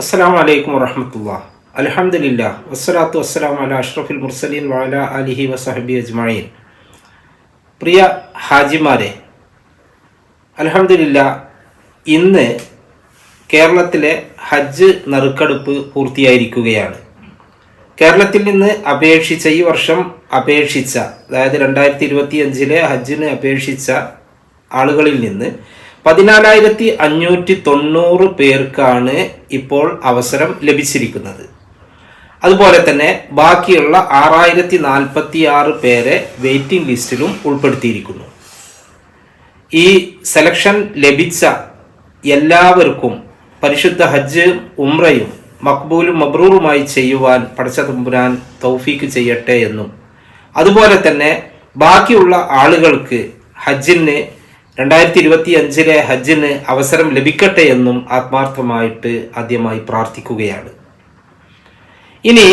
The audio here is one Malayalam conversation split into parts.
അസ്സാം വലൈക്കും വറഹമത്തുള്ള. അലഹമില്ല വസ്സലാത്തു വസ്സലാം അല അഷ്റഫുൽ മുർസലീൻ വാല അലിഹി വസഹബി അജ്മായിൻ പ്രിയ ഹാജിമാരെ അലഹമില്ല ഇന്ന് കേരളത്തിലെ ഹജ്ജ് നറുക്കെടുപ്പ് പൂർത്തിയായിരിക്കുകയാണ്. കേരളത്തിൽ നിന്ന് അപേക്ഷിച്ച ഈ വർഷം അപേക്ഷിച്ച അതായത് രണ്ടായിരത്തി ഇരുപത്തി അഞ്ചിലെ ഹജ്ജിന് അപേക്ഷിച്ച ആളുകളിൽ നിന്ന് പതിനാലായിരത്തി അഞ്ഞൂറ്റി തൊണ്ണൂറ് പേർക്കാണ് ഇപ്പോൾ അവസരം ലഭിച്ചിരിക്കുന്നത്. അതുപോലെ തന്നെ ബാക്കിയുള്ള ആറായിരത്തി നാൽപ്പത്തി ആറ് പേരെ വെയിറ്റിംഗ് ലിസ്റ്റിലും ഉൾപ്പെടുത്തിയിരിക്കുന്നു. ഈ സെലക്ഷൻ ലഭിച്ച എല്ലാവർക്കും പരിശുദ്ധ ഹജ്ജ് ഉംറയും മക്ബൂലും മബ്രൂറുമായി ചെയ്യുവാൻ പടച്ച തമ്പുരാൻ തൗഫീക്ക് ചെയ്യട്ടെ എന്നും. അതുപോലെ തന്നെ ബാക്കിയുള്ള ആളുകൾക്ക് ഹജ്ജിന് രണ്ടായിരത്തി ഇരുപത്തി അഞ്ചിലെ ഹജ്ജിന് അവസരം ലഭിക്കട്ടെ എന്നും ആത്മാർത്ഥമായിട്ട് ആദ്യമായി പ്രാർത്ഥിക്കുകയാണ്. ഇനി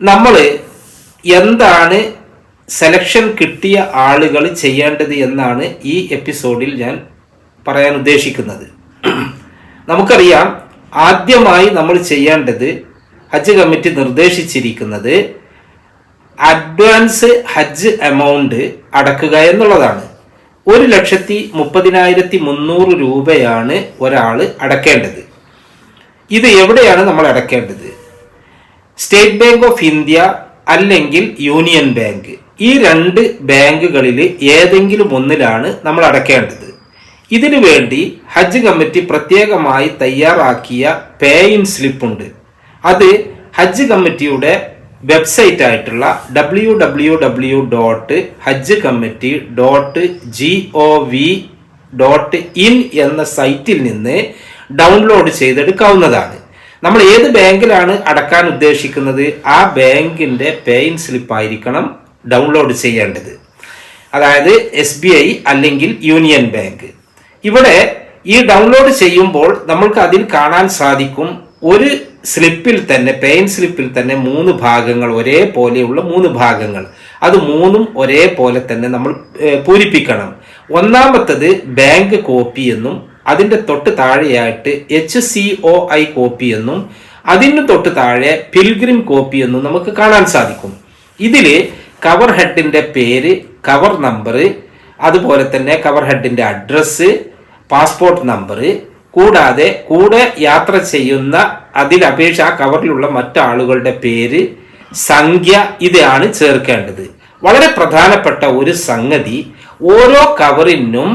നമ്മൾ എന്താണ് സെലക്ഷൻ കിട്ടിയ ആളുകൾ ചെയ്യേണ്ടത് എന്നാണ് ഈ എപ്പിസോഡിൽ ഞാൻ പറയാൻ ഉദ്ദേശിക്കുന്നത്. നമുക്കറിയാം ആദ്യമായി നമ്മൾ ചെയ്യേണ്ടത് ഹജ്ജ് കമ്മിറ്റി നിർദ്ദേശിച്ചിരിക്കുന്നത് അഡ്വാൻസ് ഹജ്ജ് എമൗണ്ട് അടക്കുക എന്നുള്ളതാണ്. ഒരു ലക്ഷത്തി മുപ്പതിനായിരത്തി മുന്നൂറ് രൂപയാണ് ഒരാൾ അടക്കേണ്ടത്. ഇത് എവിടെയാണ് നമ്മൾ അടക്കേണ്ടത്? സ്റ്റേറ്റ് ബാങ്ക് ഓഫ് ഇന്ത്യ അല്ലെങ്കിൽ യൂണിയൻ ബാങ്ക്. ഈ രണ്ട് ബാങ്കുകളിൽ ഏതെങ്കിലും ഒന്നിലാണ് നമ്മൾ അടക്കേണ്ടത്. ഇതിനു വേണ്ടി ഹജ്ജ് കമ്മിറ്റി പ്രത്യേകമായി തയ്യാറാക്കിയ പേ ഇൻ സ്ലിപ്പ് ഉണ്ട്. അത് ഹജ്ജ് കമ്മിറ്റിയുടെ വെബ്സൈറ്റ് ആയിട്ടുള്ള W W W dot Hajj committee dot G O V dot in എന്ന സൈറ്റിൽ നിന്ന് ഡൗൺലോഡ് ചെയ്തെടുക്കാവുന്നതാണ്. നമ്മൾ ഏത് ബാങ്കിലാണ് അടക്കാൻ ഉദ്ദേശിക്കുന്നത്? ആ ബാങ്കിന്റെ പേയിൻ സ്ലിപ്പായിരിക്കണം ഡൗൺലോഡ് ചെയ്യേണ്ടത്. അതായത് എസ് ബി ഐ അല്ലെങ്കിൽ യൂണിയൻ ബാങ്ക് ഇവിടെ ഈ ഡൗൺലോഡ് ചെയ്യുമ്പോൾ നമ്മൾക്ക് അതിൽ കാണാൻ സാധിക്കും ഒരു സ്ലിപ്പിൽ തന്നെ പെയിൻ സ്ലിപ്പിൽ തന്നെ മൂന്ന് ഭാഗങ്ങൾ ഒരേപോലെയുള്ള മൂന്ന് ഭാഗങ്ങൾ. അത് മൂന്നും ഒരേപോലെ തന്നെ നമ്മൾ പൂരിപ്പിക്കണം. ഒന്നാമത്തത് ബാങ്ക് കോപ്പി എന്നും അതിന്റെ തൊട്ട് താഴെയായിട്ട് H C O I copy എന്നും അതിന് തൊട്ട് താഴെ പിൽഗ്രിം കോപ്പി എന്നും നമുക്ക് കാണാൻ സാധിക്കും. ഇതിൽ കവർ ഹെഡിന്റെ പേര് കവർ നമ്പർ അതുപോലെ തന്നെ കവർ ഹെഡിന്റെ അഡ്രസ്സ് പാസ്പോർട്ട് നമ്പർ കൂടാതെ കൂടെ യാത്ര ചെയ്യുന്ന അതിൽ അപേക്ഷ ആ കവറിലുള്ള മറ്റാളുകളുടെ പേര് സംഖ്യ ഇതാണ് ചേർക്കേണ്ടത്. വളരെ പ്രധാനപ്പെട്ട ഒരു സംഗതി ഓരോ കവറിനും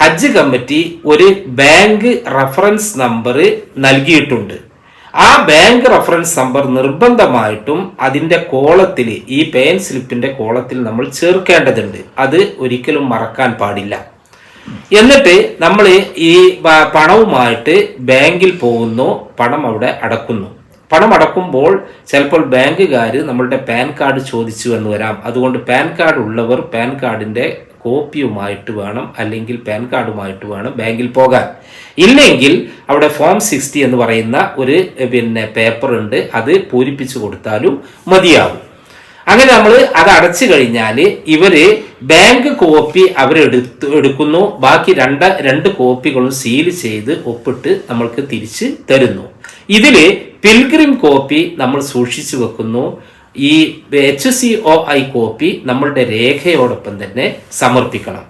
ഹജ്ജ് കമ്മിറ്റി ഒരു ബാങ്ക് റഫറൻസ് നമ്പർ നൽകിയിട്ടുണ്ട്. ആ ബാങ്ക് റഫറൻസ് നമ്പർ നിർബന്ധമായിട്ടും അതിന്റെ കോളത്തിൽ ഈ പേൻ സ്ലിപ്പിന്റെ കോളത്തിൽ നമ്മൾ ചേർക്കേണ്ടതുണ്ട്. അത് ഒരിക്കലും മറക്കാൻ പാടില്ല. എന്നിട്ട് നമ്മൾ ഈ പണവുമായിട്ട് ബാങ്കിൽ പോകുന്നു. പണം അവിടെ അടക്കുന്നു. പണം അടക്കുമ്പോൾ ചിലപ്പോൾ ബാങ്കുകാർ നമ്മളുടെ പാൻ കാർഡ് ചോദിച്ചു എന്ന് വരാം. അതുകൊണ്ട് പാൻ കാർഡ് ഉള്ളവർ പാൻ കാർഡിന്റെ കോപ്പിയുമായിട്ട് വേണം അല്ലെങ്കിൽ പാൻ കാർഡുമായിട്ട് വേണം ബാങ്കിൽ പോകാൻ. ഇല്ലെങ്കിൽ അവിടെ ഫോം സിക്സ്റ്റി എന്ന് പറയുന്ന ഒരു പിന്നെ പേപ്പർ ഉണ്ട് അത് പൂരിപ്പിച്ചു കൊടുത്താലും മതിയാവും. അങ്ങനെ നമ്മൾ അത് അടച്ചു കഴിഞ്ഞാൽ ഇവർ ബാങ്ക് കോപ്പി അവരെടുത്ത് എടുക്കുന്നു. ബാക്കി രണ്ട് രണ്ട് കോപ്പികളും സീൽ ചെയ്ത് ഒപ്പിട്ട് നമ്മൾക്ക് തിരിച്ച് തരുന്നു. ഇതിൽ പിൽഗ്രിം കോപ്പി നമ്മൾ സൂക്ഷിച്ചു വെക്കുന്നു. ഈ H C O I copy നമ്മളുടെ രേഖയോടൊപ്പം തന്നെ സമർപ്പിക്കണം.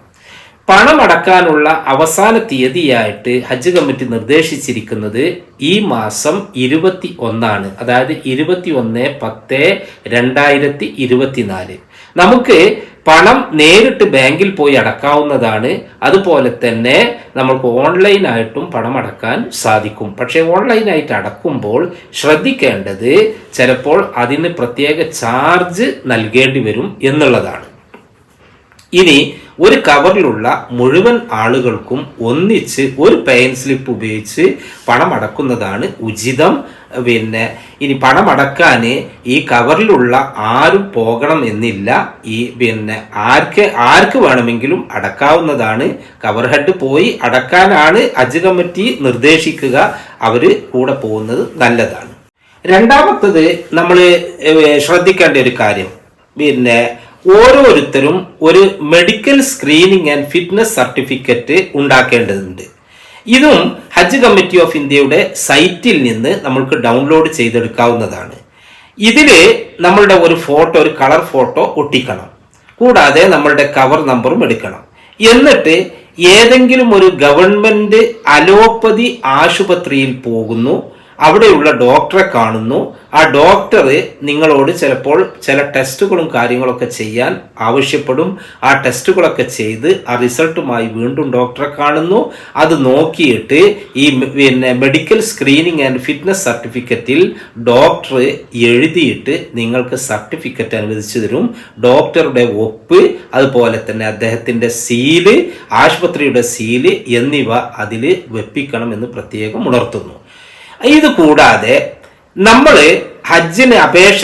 പണം അടക്കാനുള്ള അവസാന തീയതിയായിട്ട് ഹജ്ജ് കമ്മിറ്റി നിർദ്ദേശിച്ചിരിക്കുന്നത് ഈ മാസം ഇരുപത്തി ഒന്നാണ് അതായത് ഇരുപത്തി ഒന്ന് പത്ത് രണ്ടായിരത്തി ഇരുപത്തിനാല് നമുക്ക് പണം നേരിട്ട് ബാങ്കിൽ പോയി അടക്കാവുന്നതാണ്. അതുപോലെ തന്നെ നമുക്ക് ഓൺലൈനായിട്ടും പണം അടക്കാൻ സാധിക്കും. പക്ഷേ ഓൺലൈനായിട്ട് അടക്കുമ്പോൾ ശ്രദ്ധിക്കേണ്ടത് ചിലപ്പോൾ അതിന് പ്രത്യേക ചാർജ് നൽകേണ്ടി വരും എന്നുള്ളതാണ്. ഇനി ഒരു കവറിലുള്ള മുഴുവൻ ആളുകൾക്കും ഒന്നിച്ച് ഒരു പെയിൻ സ്ലിപ്പ് ഉപയോഗിച്ച് പണം അടക്കുന്നതാണ് ഉചിതം. പിന്നെ ഇനി പണം അടക്കാൻ ഈ കവറിലുള്ള ആരും പോകണം എന്നില്ല. ഈ പിന്നെ ആർക്ക് ആർക്ക് വേണമെങ്കിലും അടക്കാവുന്നതാണ്. കവർ ഹെഡ് പോയി അടക്കാനാണ് ഹജ്ജ് കമ്മിറ്റി നിർദ്ദേശിക്കുക. അവർ കൂടെ പോകുന്നത് നല്ലതാണ്. രണ്ടാമത്തത് നമ്മൾ ശ്രദ്ധിക്കേണ്ട ഒരു കാര്യം. പിന്നെ ഓരോരുത്തരും ഒരു medical screening and fitness certificate ഉണ്ടാക്കേണ്ടതുണ്ട്. ഇതും ഹജ്ജ് കമ്മിറ്റി ഓഫ് ഇന്ത്യയുടെ സൈറ്റിൽ നിന്ന് നമ്മൾക്ക് ഡൗൺലോഡ് ചെയ്തെടുക്കാവുന്നതാണ്. ഇതിൽ നമ്മളുടെ ഒരു ഫോട്ടോ ഒരു കളർ ഫോട്ടോ ഒട്ടിക്കണം. കൂടാതെ നമ്മളുടെ കവർ നമ്പറും എടുക്കണം. എന്നിട്ട് ഏതെങ്കിലും ഒരു ഗവൺമെന്റ് അലോപ്പതി ആശുപത്രിയിൽ പോകുന്നു. അവിടെയുള്ള ഡോക്ടറെ കാണുന്നു. ആ ഡോക്ടർ നിങ്ങളോട് ചിലപ്പോൾ ചില ടെസ്റ്റുകളും കാര്യങ്ങളൊക്കെ ചെയ്യാൻ ആവശ്യപ്പെടും. ആ ടെസ്റ്റുകളൊക്കെ ചെയ്ത് ആ റിസൾട്ടുമായി വീണ്ടും ഡോക്ടറെ കാണുന്നു. അത് നോക്കിയിട്ട് ഈ പിന്നെ മെഡിക്കൽ സ്ക്രീനിങ് ആൻഡ് ഫിറ്റ്നസ് സർട്ടിഫിക്കറ്റിൽ ഡോക്ടർ എഴുതിയിട്ട് നിങ്ങൾക്ക് സർട്ടിഫിക്കറ്റ് അനുവദിച്ചു തരും. ഡോക്ടറുടെ ഒപ്പ് അതുപോലെ തന്നെ അദ്ദേഹത്തിന്റെ സീൽ ആശുപത്രിയുടെ സീൽ എന്നിവ അതിൽ വെപ്പിക്കണമെന്ന് പ്രത്യേകം ഉണർത്തുന്നു. ഇത് കൂടാതെ നമ്മൾ ഹജ്ജിന് അപേക്ഷ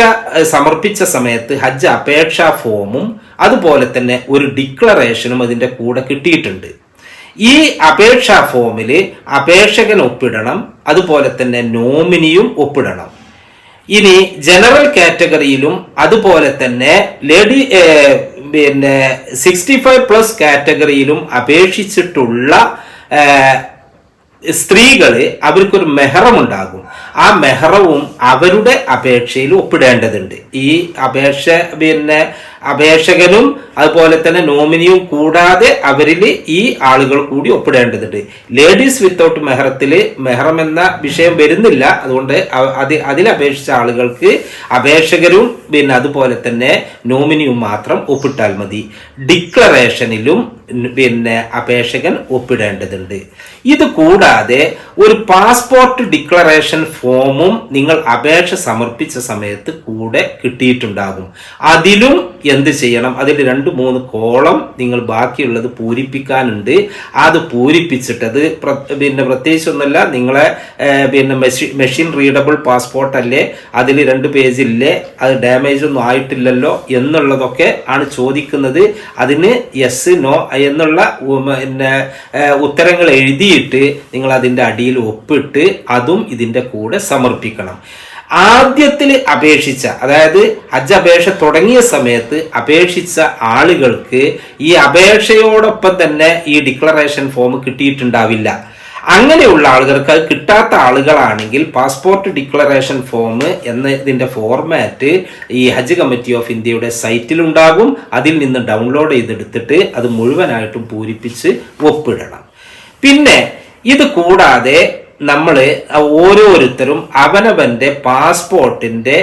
സമർപ്പിച്ച സമയത്ത് ഹജ്ജ് അപേക്ഷാ ഫോമും അതുപോലെ തന്നെ ഒരു ഡിക്ലറേഷനും അതിന്റെ കൂടെ കിട്ടിയിട്ടുണ്ട്. ഈ അപേക്ഷാ ഫോമിൽ അപേക്ഷകൻ ഒപ്പിടണം അതുപോലെ തന്നെ നോമിനിയും ഒപ്പിടണം. ഇനി ജനറൽ കാറ്റഗറിയിലും അതുപോലെ തന്നെ ലേഡി പിന്നെ സിക്സ്റ്റി ഫൈവ് പ്ലസ് കാറ്റഗറിയിലും അപേക്ഷിച്ചിട്ടുള്ള സ്ത്രീകൾ അവർക്കൊരു മെഹറം ഉണ്ടാകും ആ മെഹറവും അവരുടെ അപേക്ഷയിൽ ഒപ്പിടേണ്ടതുണ്ട്. ഈ അപേക്ഷ പിന്നെ അപേക്ഷകനും അതുപോലെ തന്നെ നോമിനിയും കൂടാതെ അവരിൽ ഈ ആളുകൾ കൂടി ഒപ്പിടേണ്ടതുണ്ട്. ലേഡീസ് വിത്തൗട്ട് മെഹറത്തിൽ മെഹറം എന്ന വിഷയം വരുന്നില്ല. അതുകൊണ്ട് അത് അതിലപേക്ഷിച്ച ആളുകൾക്ക് അപേക്ഷകരും പിന്നെ അതുപോലെ തന്നെ നോമിനിയും മാത്രം ഒപ്പിട്ടാൽ മതി. ഡിക്ലറേഷനിലും പിന്നെ അപേക്ഷകൻ ഒപ്പിടേണ്ടതുണ്ട്. ഇത് കൂടാതെ ഒരു പാസ്പോർട്ട് ഡിക്ലറേഷൻ ഫോമും നിങ്ങൾ അപേക്ഷ സമർപ്പിച്ച സമയത്ത് കൂടെ കിട്ടിയിട്ടുണ്ടാകും. അതിലും എന്ത് ചെയ്യണം? അതിൽ രണ്ട് മൂന്ന് കോളം നിങ്ങൾ ബാക്കിയുള്ളത് പൂരിപ്പിക്കാനുണ്ട്. അത് പൂരിപ്പിച്ചിട്ടത് പ്ര- പിന്നെ പ്രത്യേകിച്ചൊന്നുമല്ല നിങ്ങളെ പിന്നെ മെഷീൻ റീഡബിൾ പാസ്പോർട്ട് അല്ലേ അതിൽ രണ്ട് പേജില്ലേ? അത് ഡാമേജ് ഒന്നും ആയിട്ടില്ലല്ലോ എന്നുള്ളതൊക്കെ ആണ് ചോദിക്കുന്നത്. അതിന് യെസ് നോ എന്നുള്ള പിന്നെ ഉത്തരങ്ങൾ എഴുതിയിട്ട് നിങ്ങൾ അതിന്റെ അടിയിൽ ഒപ്പിട്ട് അതും ഇതിന്റെ കൂടെ സമർപ്പിക്കണം. ആദ്യത്തിൽ അപേക്ഷിച്ച അതായത് ഹജ്ജ് അപേക്ഷ തുടങ്ങിയ സമയത്ത് അപേക്ഷിച്ച ആളുകൾക്ക് ഈ അപേക്ഷയോടൊപ്പം തന്നെ ഈ ഡിക്ലറേഷൻ ഫോം കിട്ടിയിട്ടുണ്ടാവില്ല. അങ്ങനെയുള്ള ആളുകൾക്ക് അത് കിട്ടാത്ത ആളുകളാണെങ്കിൽ പാസ്പോർട്ട് ഡിക്ലറേഷൻ ഫോം എന്ന ഇതിന്റെ ഫോർമാറ്റ് ഈ ഹജ്ജ് കമ്മിറ്റി ഓഫ് ഇന്ത്യയുടെ സൈറ്റിലുണ്ടാകും അതിൽ നിന്ന് ഡൗൺലോഡ് ചെയ്തെടുത്തിട്ട് അത് മുഴുവനായിട്ടും പൂരിപ്പിച്ച് ഒപ്പിടണം. പിന്നെ ഇത് കൂടാതെ നമ്മൾ ഓരോരുത്തരും അവനവന്റെ പാസ്പോർട്ടിന്റെ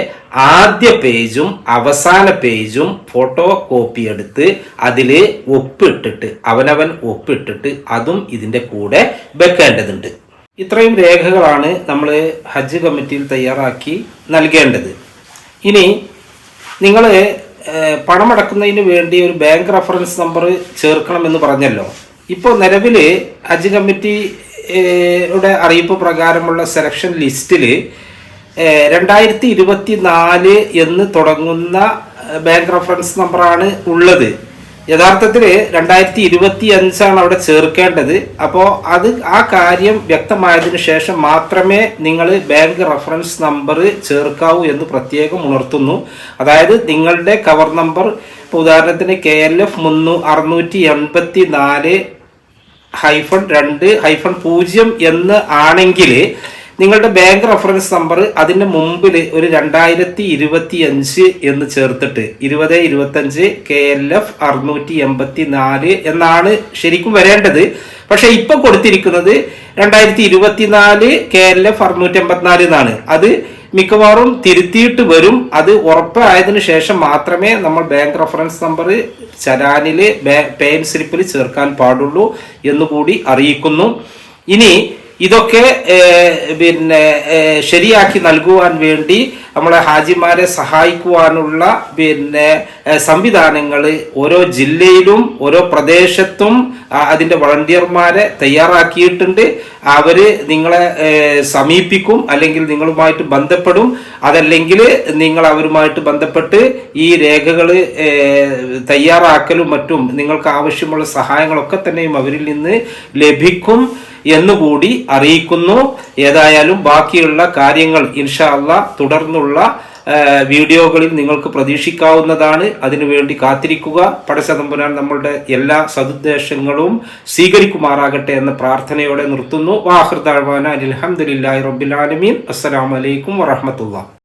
ആദ്യ പേജും അവസാന പേജും ഫോട്ടോ കോപ്പി എടുത്ത് അതിൽ ഒപ്പിട്ടിട്ട് അവനവൻ ഒപ്പിട്ടിട്ട് അതും ഇതിന്റെ കൂടെ വെക്കേണ്ടതുണ്ട്. ഇത്രയും രേഖകളാണ് നമ്മൾ ഹജ്ജ് കമ്മിറ്റിയിൽ തയ്യാറാക്കി നൽകേണ്ടത്. ഇനി നിങ്ങൾ പണമടക്കുന്നതിന് വേണ്ടി ഒരു ബാങ്ക് റഫറൻസ് നമ്പർ ചേർക്കണമെന്ന് പറഞ്ഞല്ലോ. ഇപ്പോൾ നിലവിൽ ഹജ്ജ് കമ്മിറ്റി യുടെ അറിയിപ്പ് പ്രകാരമുള്ള സെലക്ഷൻ ലിസ്റ്റിൽ രണ്ടായിരത്തി ഇരുപത്തി നാല് എന്ന് തുടങ്ങുന്ന ബാങ്ക് റഫറൻസ് നമ്പറാണ് ഉള്ളത്. യഥാർത്ഥത്തിൽ രണ്ടായിരത്തി ഇരുപത്തി അഞ്ചാണ് അവിടെ ചേർക്കേണ്ടത്. അപ്പോൾ അത് ആ കാര്യം വ്യക്തമായതിന് ശേഷം മാത്രമേ നിങ്ങൾ ബാങ്ക് റഫറൻസ് നമ്പർ ചേർക്കാവൂ എന്ന് പ്രത്യേകം ഉണർത്തുന്നു. അതായത് നിങ്ങളുടെ കവർ നമ്പർ ഇപ്പോൾ ഉദാഹരണത്തിന് കെ എൽ എഫ് മുന്നൂ അറുന്നൂറ്റി എൺപത്തി നാല് ഹൈഫൺ രണ്ട് ഹൈഫൺ പൂജ്യം എന്ന് ആണെങ്കിൽ നിങ്ങളുടെ ബാങ്ക് റെഫറൻസ് നമ്പർ അതിന്റെ മുമ്പിൽ ഒരു രണ്ടായിരത്തി ഇരുപത്തി അഞ്ച് എന്ന് ചേർത്തിട്ട് ഇരുപത് ഇരുപത്തഞ്ച് കെ എൽ എഫ് അറുന്നൂറ്റി എൺപത്തി നാല് എന്നാണ് ശരിക്കും വരേണ്ടത്. പക്ഷേ ഇപ്പം കൊടുത്തിരിക്കുന്നത് രണ്ടായിരത്തി ഇരുപത്തിനാല് കെ എൽ എഫ് അറുന്നൂറ്റി എൺപത്തിനാല് എന്നാണ്. അത് മിക്കവാറും തിരുത്തിയിട്ട് വരും. അത് ഉറപ്പായതിനു ശേഷം മാത്രമേ നമ്മൾ ബാങ്ക് റഫറൻസ് നമ്പർ ചലാനിൽ പേൻ സ്ലിപ്പിൽ ചേർക്കാൻ പാടുള്ളൂ എന്നുകൂടി അറിയിക്കുന്നു. ഇനി ഇതൊക്കെ പിന്നെ ശരിയാക്കി നൽകുവാൻ വേണ്ടി നമ്മളെ ഹാജിമാരെ സഹായിക്കുവാനുള്ള പിന്നെ സംവിധാനങ്ങൾ ഓരോ ജില്ലയിലും ഓരോ പ്രദേശത്തും അതിന്റെ വളണ്ടിയർമാരെ തയ്യാറാക്കിയിട്ടുണ്ട്. അവർ നിങ്ങളെ സമീപിക്കും അല്ലെങ്കിൽ നിങ്ങളുമായിട്ട് ബന്ധപ്പെടും. അതല്ലെങ്കിൽ നിങ്ങൾ അവരുമായിട്ട് ബന്ധപ്പെട്ട് ഈ രേഖകൾ തയ്യാറാക്കലും മറ്റും നിങ്ങൾക്ക് ആവശ്യമുള്ള സഹായങ്ങളൊക്കെ തന്നെയും അവരിൽ നിന്ന് ലഭിക്കും. എന്നുകൂടി അറിയിക്കുന്നു. ഏതായാലും ബാക്കിയുള്ള കാര്യങ്ങൾ ഇൻഷാ അല്ല തുടർന്നുള്ള വീഡിയോകളിൽ നിങ്ങൾക്ക് പ്രതീക്ഷിക്കാവുന്നതാണ്. അതിനുവേണ്ടി കാത്തിരിക്കുക. പടസതമ്പുരാൻ നമ്മളുടെ എല്ലാ സതുദ്ദേശങ്ങളും സ്വീകരിക്കുമാറാകട്ടെ എന്ന പ്രാർത്ഥനയോടെ നിർത്തുന്നു. വാഹൃദാഴ്വാന അലഹമുല്ലാ റബ്ബിലാലമീൻ അസ്സലാമലൈക്കും വറഹമത്തുള്ള